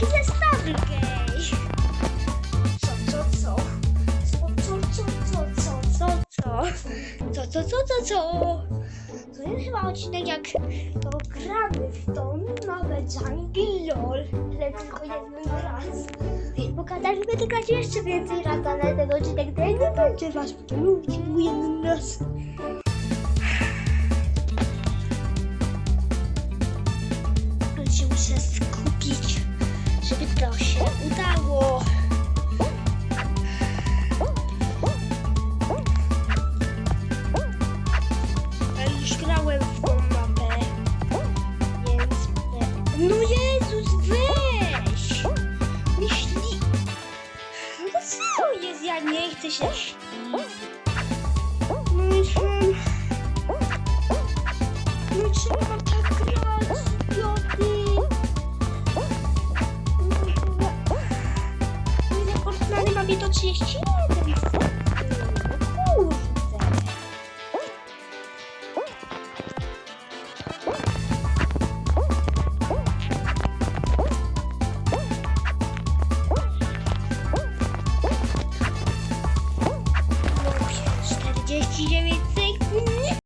jak zestawy gej. Co, co, co? Co, co, co, co, co, co, co? Co, co, co, co? To jest chyba odcinek jak to gramy w tą nowe Jungle LOL, ale tylko jeden raz. Bo będę grać jeszcze więcej raz, ale ten odcinek ten nie będzie was mówić mu jeden raz. Się muszę skupić, to się udało. Ja już grałem w tą więc... No Jezus, weź! Myśli... No co jest? Ja nie chcę się. No i są... No trzeba mapie to 31. No kurde. No, 49